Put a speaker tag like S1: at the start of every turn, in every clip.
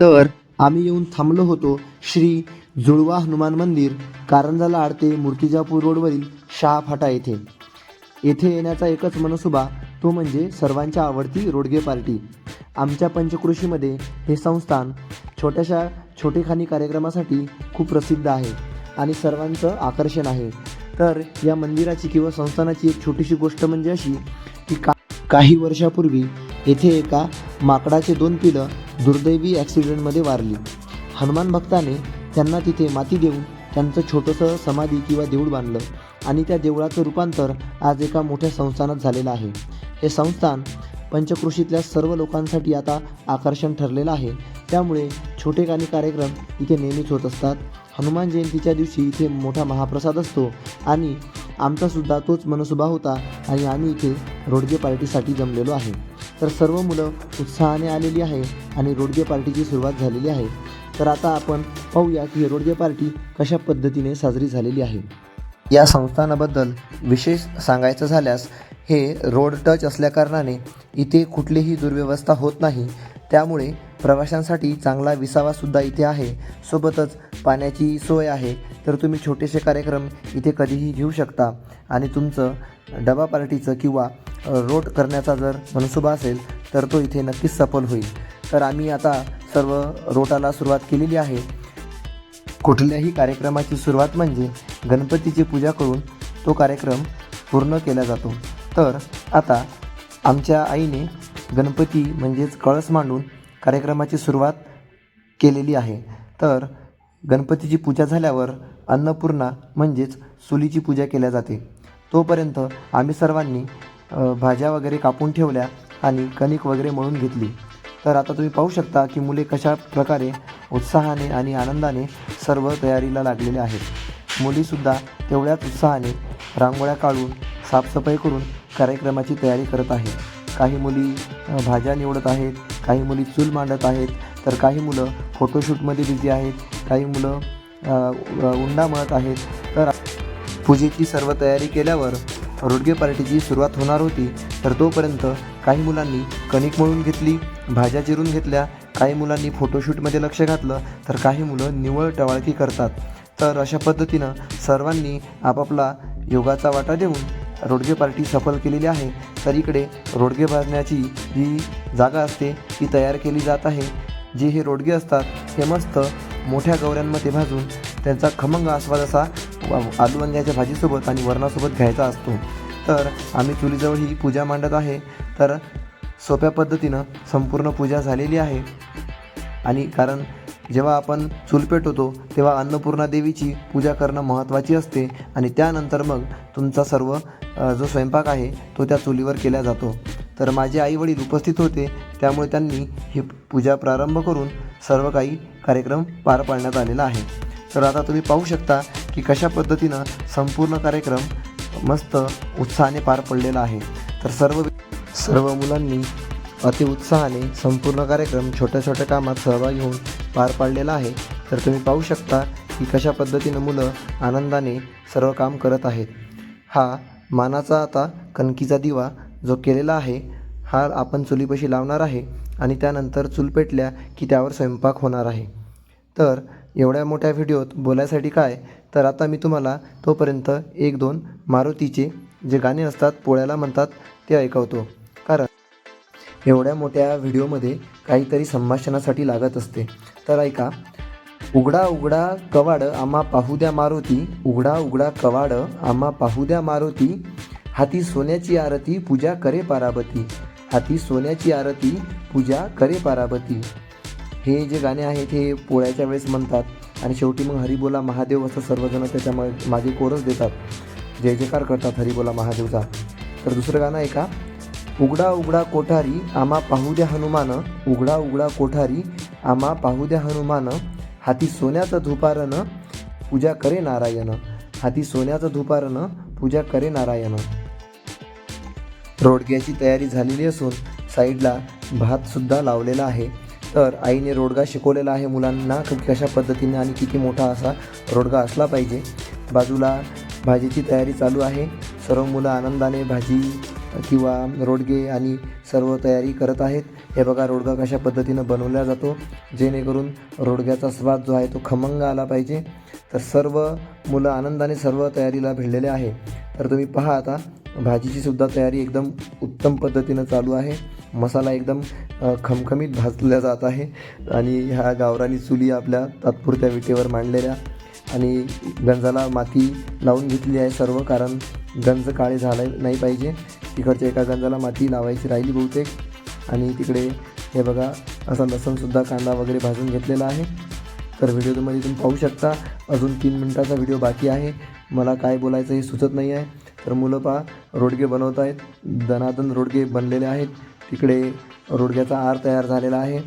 S1: तर आम्ही येऊन थांबलो होतो श्री जुळवा हनुमान मंदिर कारंजाला आडते मूर्तिजापूर रोडवरील शहा फाटा येथे. येथे येण्याचा एकच मनसुबा तो म्हणजे सर्वांच्या आवडती रोडगे पार्टी. आमच्या पंचकृषीमध्ये हे संस्थान छोट्याशा छोटेखानी कार्यक्रमासाठी खूप प्रसिद्ध आहे आणि सर्वांचं आकर्षण आहे. तर या मंदिराची किंवा संस्थानाची एक छोटीशी गोष्ट म्हणजे अशी की का काही वर्षापूर्वी येथे एका माकडाचे दोन पिलं दुर्दैवी ॲक्सिडेंटमध्ये वारली. हनुमान भक्ताने त्यांना तिथे माती देऊन त्यांचं छोटंसं समाधी किंवा देऊळ बांधलं आणि त्या देवळाचं रूपांतर आज एका मोठ्या संस्थानात झालेलं आहे. हे संस्थान पंचकृषीतल्या सर्व लोकांसाठी आता आकर्षण ठरलेलं आहे. त्यामुळे छोटेखानी कार्यक्रम इथे नेहमीच होत असतात. हनुमान जयंतीच्या दिवशी इथे मोठा महाप्रसाद असतो आणि आमचासुद्धा तोच मनसुबा होता आणि आम्ही इथे रोडगे पार्टीसाठी जमलेलो आहे. तर सर्व मुलं उत्साहाने आलेली आहे आणि रोडगे पार्टीची सुरुवात झालेली आहे. तर आता आपण पाहूया की रोडगे पार्टी कशा पद्धतीने साजरी झालेली आहे. या संस्थानाबद्दल विशेष सांगायचं झाल्यास हे रोड टच असल्याकारणाने इथे कुठलीही दुर्व्यवस्था होत नाही. त्यामुळे प्रवाशांसाठी चांगला विसावासुद्धा इथे आहे. सोबतच पाण्याची सोय आहे. तर तुम्ही छोटेसे कार्यक्रम इथे कधीही घेऊ शकता. आणि तुमचं डबा पार्टीचं किंवा रोट करण्याचा जर मनसुबा असेल तर तो इथे नक्कीच सफल होईल. तर आम्ही आता सर्व रोटाला सुरुवात केलेली आहे. कुठल्याही कार्यक्रमाची सुरुवात म्हणजे गणपतीची पूजा करून तो कार्यक्रम पूर्ण केला जातो. तर आता आमच्या आईने गणपती म्हणजेच कळस मांडून कार्यक्रमाची सुरुवात केलेली आहे. तर गणपतीची पूजा झाल्यावर अन्नपूर्णा म्हणजेच चुलीची पूजा केल्या जाते. तोपर्यंत आम्ही सर्वांनी भाज्या वगैरे कापून ठेवल्या आणि कणिक वगैरे मळून घेतली. तर आता तुम्ही पाहू शकता की मुले कशा प्रकारे उत्साहाने आणि आनंदाने सर्व तयारीला लागलेले आहेत. मुलीसुद्धा तेवढ्याच उत्साहाने रांगोळ्या काढून साफसफाई करून कार्यक्रमाची तयारी करत आहे काही मुली भाज्या निवडत आहेत काही मुली चूल मांडत आहेत तर काही मुलं फोटोशूटमध्ये बिझी आहेत काही मुलं उंडा मळत आहेत. तर पूजेची सर्व तयारी केल्यावर रोडगे पार्टीची सुरुवात होणार होती तर तोपर्यंत काही मुलांनी कणिक मळून घेतली भाज्या चिरून घेतल्या काही मुलांनी फोटोशूटमध्ये लक्ष घातलं तर काही मुलं निवळ टवाळकी करतात. तर अशा पद्धतीनं सर्वांनी आपापला योगाचा वाटा देऊन रोडगे पार्टी सफल केलेली आहे. तर इकडे रोडगे भाजण्याची जी जागा असते ती तयार केली जात आहे. जे हे रोडगे असतात हे मस्त मोठ्या गवऱ्यांमध्ये भाजून त्यांचा खमंग आस्वाद असा आलू वांग्याच्या भाजीसोबत आणि वरणासोबत घ्यायचा असतो. तर आम्ही चुलीजवळ ही पूजा मांडत आहे. तर सोप्या पद्धतीनं संपूर्ण पूजा झालेली आहे. आणि कारण जेव्हा आपण चूल पेटवतो तेव्हा अन्नपूर्णा देवीची पूजा करणं महत्त्वाची असते. आणि त्यानंतर मग तुमचा सर्व जो स्वयंपाक आहे तो त्या चुलीवर केला जातो. तर माझे आईवडील उपस्थित होते. त्यामुळे त्यांनी ही पूजा प्रारंभ करून सर्व काही कार्यक्रम पार पाडण्यात आलेला आहे. तर आता तुम्ही पाहू शकता की कशा पद्धतीनं संपूर्ण कार्यक्रम मस्त उत्साहाने पार पडलेला आहे. तर सर्व सर्व मुलांनी अतिउत्साहाने संपूर्ण कार्यक्रम छोट्या छोट्या कामात सहभागी होऊन पार पाडलेला आहे. तर तुम्ही पाहू शकता की कशा पद्धतीनं मुलं आनंदाने सर्व काम करत आहेत. हा मानाचा आता कणकीचा दिवा जो केलेला आहे हा आपण चुलीपाशी लावणार आहे आणि त्यानंतर चूल पेटल्या की त्यावर स्वयंपाक होणार आहे. तर एवढ्या मोठ्या व्हिडिओत बोलायसाठी काय? तर आता मी तुम्हाला तोपर्यंत एक दोन मारुतीचे जे गाणे असतात पोळ्याला म्हणतात ते ऐकवतो. कारण एवढ्या मोठ्या व्हिडिओमध्ये काहीतरी संभाषणासाठी लागत असते. तर ऐका. उघडा उघडा कवाड आम्हा पाहू द्या मारुती. उघडा उघडा कवाड आम्हा पाहू द्या मारुती. हाती सोन्याची आरती पूजा करे पाराबती. हाती सोन्याची आरती पूजा करे पाराबती. हे जे गाणे आहेत हे पोळ्याच्या वेळेस म्हणतात आणि शेवटी मग हरिबोला महादेव असं सर्वजण त्याच्या मा- मागे कोरस देतात. जय जयकार करतात हरिबोला महादेवचा. तर दुसरं गाणं आहे का? उघडा उघडा कोठारी आम्हा पाहू द्या हनुमान. उघडा उघडा कोठारी आम्हा पाहू द्या हनुमान. हाती सोन्याचं धुपारण पूजा करे नारायण. हाती सोन्याचं धुपारण पूजा करे नारायण. रोडग्याची तयारी झालेली असून साईडला भातसुद्धा लावलेला आहे. तर आईने रोडगा शिकवलेला आहे मुलांना क- कशा पद्धतीने आणि किती मोठा असा रोडगा असला पाहिजे. बाजूला भाजीची तयारी चालू आहे. सर्व मुलं आनंदाने भाजी किंवा रोडगे आणि सर्व तयारी करत आहेत. हे बघा रोडगा कशा पद्धतीनं बनवला जातो. जेणेकरून रोडग्याचा स्वाद जो आहे तो खमंग आला पाहिजे. तर सर्व मुलं आनंदाने सर्व तयारीला भिडलेले आहे. तर तुम्ही पहा आता भाजीची सुद्धा तयारी एकदम उत्तम पद्धतीनं चालू आहे. मसाला एकदम खमखमीत भाजला जात आहे. आणि ह्या गावरानी चुली आपल्या तात्पुरत्या विटेवर मांडलेल्या आणि गंजाला माती लावून घेतली आहे सर्व कारण गंज काळे झाले नाही पाहिजे. तिकडच्या एका गंजाला माती लावायची राहिली बहुतेक. आणि तिकडे हे बघा असा लसणसुद्धा कांदा वगैरे भाजून घेतलेला आहे. तर व्हिडिओ तुम्ही तुम्ही पाहू शकता. अजून तीन मिनटाचा व्हिडिओ बाकी आहे. मला काय बोलायचं हे सुचत नाही आहे. तर मुलं पहा रोडगे बनवत आहेत दनादन रोडगे बनलेले आहेत. तिकडे रोडग्याचा आर तयार झालेला आहे.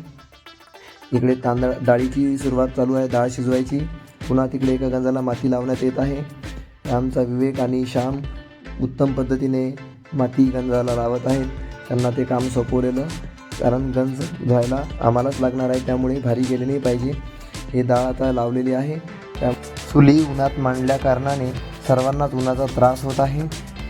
S1: इकडे तांदळ डाळीची सुरुवात चालू आहे डाळ शिजवायची. पुन्हा तिकडे एका गंजाला माती लावण्यात येत आहे. आमचा विवेक आणि श्याम उत्तम पद्धतीने माती गंजाला लावत आहेत. त्यांना ते काम सोपवलेलं कारण गंज धुवायला आम्हालाच लागणार आहे त्यामुळे भारी गेले नाही पाहिजे. हे डाळ आता लावलेली आहे. त्या चुली उन्हात मांडल्या कारणाने सर्वांनाच उन्हाचा त्रास होत आहे.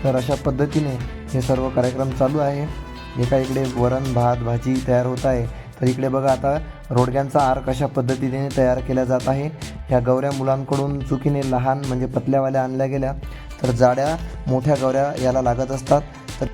S1: तर अशा पद्धतीने हे सर्व कार्यक्रम चालू आहे. एका इकडे वरण भात भाजी तयार होत आहे. तर इकडे बघा आता रोडग्यांचा आर कशा पद्धतीने तयार केला जात आहे. ह्या गवऱ्या मुलांकडून चुकीने लहान म्हणजे पतल्यावाल्या आणल्या गेल्या. तर जाड्या मोठ्या गवऱ्या याला लागत असतात. तर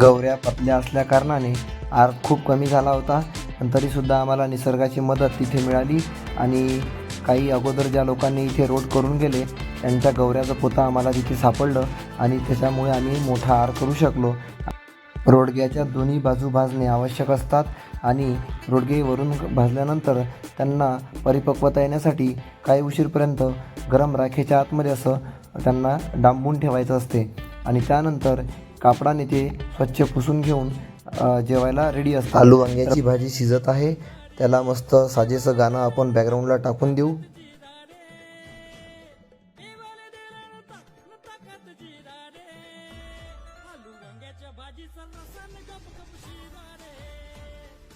S1: गवऱ्या पतल्या असल्या कारणाने आर खूप कमी झाला होता. पण तरीसुद्धा आम्हाला निसर्गाची मदत तिथे मिळाली आणि काही अगोदर ज्या लोकांनी इथे रोड करून गेले त्यांच्या गौऱ्याचं पोता आम्हाला तिथे सापडलं आणि त्याच्यामुळे आम्ही मोठा आर करू शकलो. रोडग्याच्या दोन्ही बाजू भाजणे आवश्यक असतात आणि रोडगे वरून भाजल्यानंतर त्यांना परिपक्वता येण्यासाठी काही उशीरपर्यंत गरम राखेच्या आतमध्ये असं त्यांना डांबून ठेवायचं असते आणि त्यानंतर कापडाने ते स्वच्छ पुसून घेऊन जेवायला रेडी असतात. आलू वांग्याची भाजी शिजत आहे. त्याला मस्त साजेचं गाणं आपण बॅकग्राऊंडला टाकून देऊ.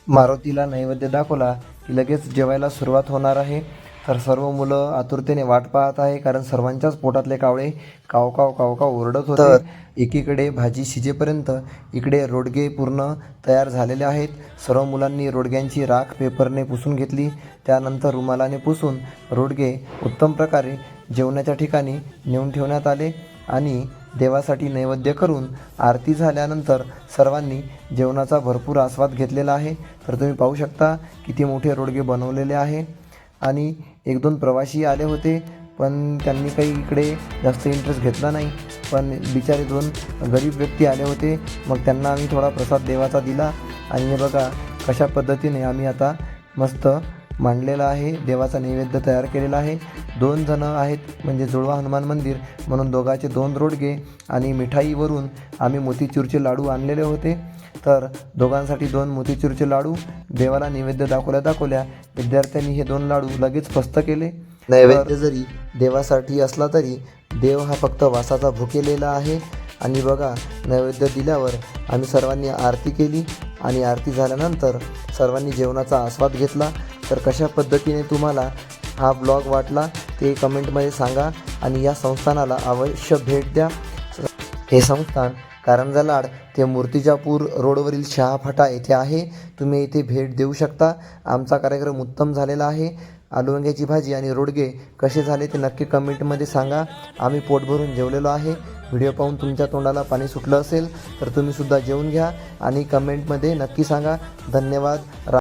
S1: मारुतीला नैवेद्य दाखवला की लगेच जेवायला सुरुवात होणार आहे. तर सर्व मुलं आतुरतेने वाट पाहत आहे कारण सर्वांच्याच पोटातले कावळे काव काव काव काव ओरडत होते. एकीकडे भाजी शिजेपर्यंत इकडे रोडगे पूर्ण तयार झालेले आहेत. सर्व मुलांनी रोडग्यांची राख पेपरने पुसून घेतली. त्यानंतर रुमालाने पुसून रोडगे उत्तम प्रकारे जेवणाच्या ठिकाणी नेऊन ठेवण्यात आले आणि देवासाठी नैवेद्य करून आरती झाल्यानंतर सर्वांनी जेवणाचा भरपूर आस्वाद घेतलेला आहे. तर तुम्ही पाहू शकता किती मोठे रोडगे बनवलेले आहे. आणि एक दोन प्रवासी आले होते पण त्यांनी काही इकडे जास्त इंटरेस्ट घेतला नाही. पण बिचारे दोन गरीब व्यक्ती आले होते. मग त्यांना आम्ही थोडा प्रसाद देवाचा दिला. आणि हे बघा कशा पद्धतीने आम्ही आता मस्त मांडलेला आहे. देवाचा नैवेद्य तयार केलेला आहे. दोन जणं आहेत म्हणजे जुळवा हनुमान मंदिर म्हणून दोघाचे दोन रोडगे आणि मिठाईवरून आम्ही मोतीचूरचे लाडू आणलेले होते. तर दोघांसाठी दोन मोतीचूरचे लाडू देवाला नैवेद्य दाखवल्या दाखवल्या विद्यार्थ्यांनी हे दोन लाडू लगेच फस्त केले. नैवेद्य जरी देवासाठी असला तरी देव हा फक्त वासाचा भुकेलेला आहे. आणि बघा नैवेद्य दिल्यावर आम्ही सर्वांनी आरती केली आणि आरती झाल्यानंतर सर्वांनी जेवणाचा आस्वाद घेतला. तर कशा पद्धतीने तुम्हाला हा ब्लॉग वाटला ते कमेंटमध्ये सांगा आणि या संस्थानाला अवश्य भेट द्या. हे संस्थान कारंजा लाड ते मूर्तिजापूर रोडवरील शहाफाटा येथे आहे. तुम्ही इथे भेट देऊ शकता. आमचा कार्यक्रम उत्तम झालेला आहे. आलुवांग्याची भाजी आणि रोडगे कसे झाले ते नक्की कमेंटमध्ये सांगा. आम्ही पोट भरून जेवलेलो आहे. व्हिडिओ पाहून तुमच्या तोंडाला पाणी सुटलं असेल तर तुम्हीसुद्धा जेवून घ्या आणि कमेंटमध्ये नक्की सांगा. धन्यवाद. रा